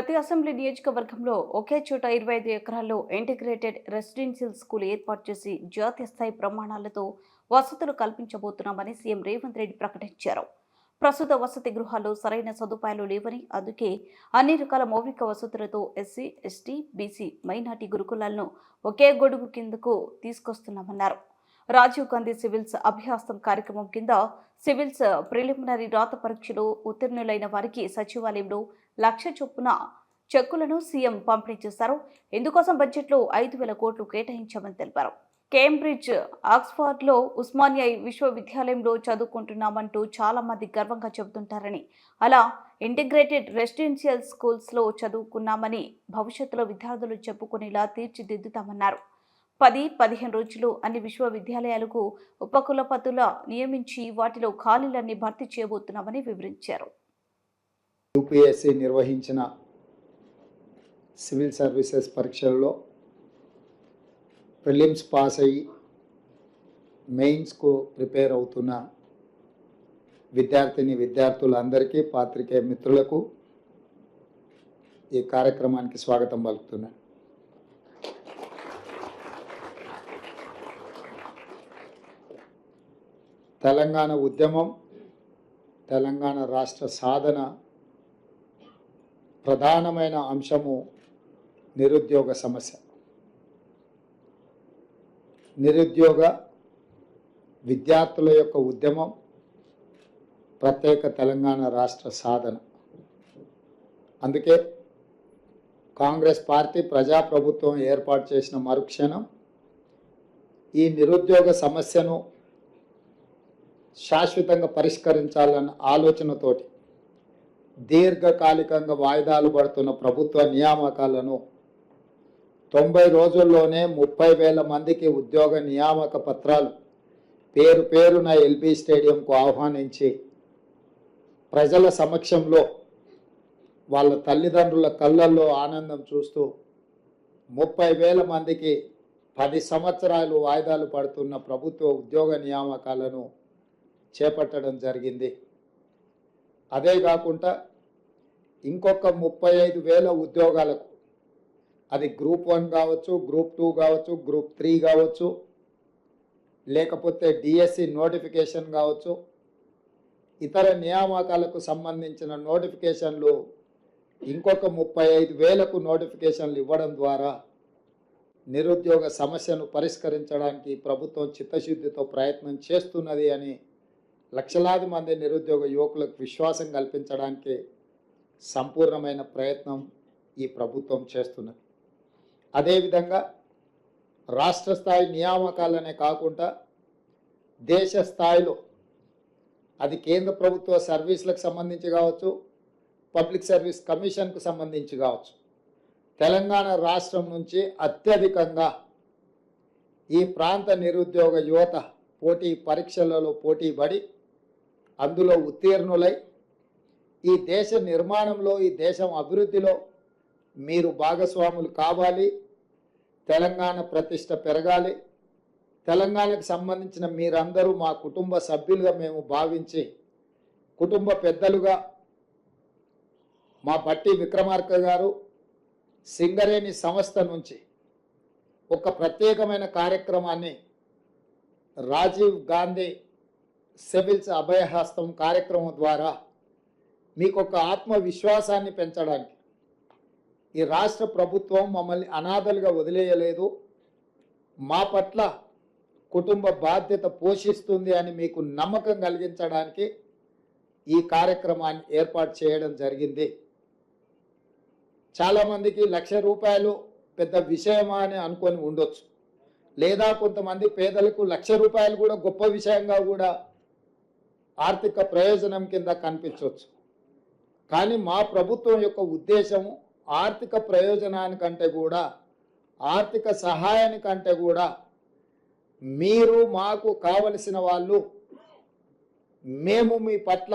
ప్రతి అసెంబ్లీ నియోజకవర్గంలో ఒకే చోట ఇరవై ఐదు ఎకరాల్లో ఇంటిగ్రేటెడ్ రెసిడెన్షియల్ స్కూల్ ఏర్పాటు చేసి జాతీయ స్థాయి ప్రమాణాలతో వసతులు కల్పించబోతున్నామని సీఎం రేవంత్ రెడ్డి ప్రకటించారు. ప్రస్తుత వసతి గృహాల్లో సరైన సదుపాయాలు లేవని అందుకే అన్ని రకాల మౌలిక వసతులతో ఎస్సీ ఎస్టీ బీసీ మైనార్టీ గురుకులాలను ఒకే గొడుగు కిందకు తీసుకొస్తున్నామన్నారు. రాజీవ్ గాంధీ సివిల్స్ అభ్యాసం కార్యక్రమం కింద సివిల్స్ ప్రిలిమినరీ రాత పరీక్షలో ఉత్తీర్ణులైన వారికి సచివాలయంలో లక్ష చొప్పున చెక్కులను సీఎం పంపిణీ చేశారు. ఇందుకోసం బడ్జెట్లో ఐదు వేల కోట్లు కేటాయించామని తెలిపారు. కేంబ్రిడ్జ్ ఆక్స్ఫర్డ్లో ఉస్మానియా విశ్వవిద్యాలయంలో చదువుకుంటున్నామంటూ చాలామంది గర్వంగా చెబుతుంటారని అలా ఇంటిగ్రేటెడ్ రెసిడెన్షియల్ స్కూల్స్లో చదువుకున్నామని భవిష్యత్తులో విద్యార్థులు చెప్పుకునేలా తీర్చిదిద్దుతామన్నారు. పది పదిహేను రోజులు అన్ని విశ్వవిద్యాలయాలకు ఉపకులపతుల నియమించి వాటిలో ఖాళీలన్నీ భర్తీ చేయబోతున్నామని వివరించారు. యూపీఎస్సీ నిర్వహించిన సివిల్ సర్వీసెస్ పరీక్షల్లో ప్రిలిమ్స్ పాస్ అయ్యి మెయిన్స్కు ప్రిపేర్ అవుతున్న విద్యార్థిని విద్యార్థులందరికీ పాత్రికేయ మిత్రులకు ఈ కార్యక్రమానికి స్వాగతం పలుకుతున్నాను. తెలంగాణ ఉద్యమం తెలంగాణ రాష్ట్ర సాధన ప్రధానమైన అంశము నిరుద్యోగ సమస్య. నిరుద్యోగ విద్యార్థుల యొక్క ఉద్యమం ప్రత్యేక తెలంగాణ రాష్ట్ర సాధన. అందుకే కాంగ్రెస్ పార్టీ ప్రజాప్రభుత్వం ఏర్పాటు చేసిన మరుక్షణం ఈ నిరుద్యోగ సమస్యను శాశ్వతంగా పరిష్కరించాలన్న ఆలోచనతోటి దీర్ఘకాలికంగా వాయిదాలు పడుతున్న ప్రభుత్వ నియామకాలను తొంభై రోజుల్లోనే ముప్పై వేల మందికి ఉద్యోగ నియామక పత్రాలు పేరు పేరున ఎల్బీ స్టేడియంకు ఆహ్వానించి ప్రజల సమక్షంలో వాళ్ళ తల్లిదండ్రుల కళ్ళల్లో ఆనందం చూస్తూ ముప్పై వేల మందికి పది సంవత్సరాలు వాయిదాలు పడుతున్న ప్రభుత్వ ఉద్యోగ నియామకాలను చేపట్టడం జరిగింది. అదే కాకుండా ఇంకొక ముప్పై ఐదు వేల ఉద్యోగాలకు అది గ్రూప్ వన్ కావచ్చు గ్రూప్ టూ కావచ్చు గ్రూప్ త్రీ కావచ్చు లేకపోతే డిఎస్సి నోటిఫికేషన్ కావచ్చు ఇతర నియామకాలకు సంబంధించిన నోటిఫికేషన్లు ఇంకొక ముప్పై ఐదు వేలకు నోటిఫికేషన్లు ఇవ్వడం ద్వారా నిరుద్యోగ సమస్యను పరిష్కరించడానికి ప్రభుత్వం చిత్తశుద్ధితో ప్రయత్నం చేస్తున్నది అని లక్షలాది మంది నిరుద్యోగ యువకులకు విశ్వాసం కల్పించడానికి సంపూర్ణమైన ప్రయత్నం ఈ ప్రభుత్వం చేస్తున్నది. అదేవిధంగా రాష్ట్ర స్థాయి నియామకాలనే కాకుండా దేశ స్థాయిలో అది కేంద్ర ప్రభుత్వ సర్వీసులకు సంబంధించి కావచ్చు పబ్లిక్ సర్వీస్ కమిషన్కు సంబంధించి కావచ్చు తెలంగాణ రాష్ట్రం నుంచి అత్యధికంగా ఈ ప్రాంత నిరుద్యోగ యువత పోటీ పరీక్షలలో పోటీ పడి అందులో ఉత్తీర్ణులై ఈ దేశ నిర్మాణంలో ఈ దేశం అభివృద్ధిలో మీరు భాగస్వాములు కావాలి. తెలంగాణ ప్రతిష్ట పెరగాలి. తెలంగాణకు సంబంధించిన మీరందరూ మా కుటుంబ సభ్యులుగా మేము భావించి కుటుంబ పెద్దలుగా మా బట్టి విక్రమార్క గారు సింగరేణి సంస్థ నుంచి ఒక ప్రత్యేకమైన కార్యక్రమాన్ని రాజీవ్ గాంధీ సివిల్స్ అభయహస్తం కార్యక్రమం ద్వారా మీకు ఒక ఆత్మవిశ్వాసాన్ని పెంచడానికి ఈ రాష్ట్ర ప్రభుత్వం మమ్మల్ని అనాథలుగా వదిలేయలేదు. మా పట్ల కుటుంబ బాధ్యత పోషిస్తుంది అని మీకు నమ్మకం కలిగించడానికి ఈ కార్యక్రమాన్ని ఏర్పాటు చేయడం జరిగింది. చాలామందికి లక్ష రూపాయలు పెద్ద విషయమా అని అనుకొని ఉండొచ్చు. లేదా కొంతమంది పేదలకు లక్ష రూపాయలు కూడా గొప్ప విషయంగా కూడా ఆర్థిక ప్రయోజనం కింద కనిపించవచ్చు. కానీ మా ప్రభుత్వం యొక్క ఉద్దేశము ఆర్థిక ప్రయోజనానికంటే కూడా ఆర్థిక సహాయానికంటే కూడా మీరు మాకు కావలసిన వాళ్ళు మేము మీ పట్ల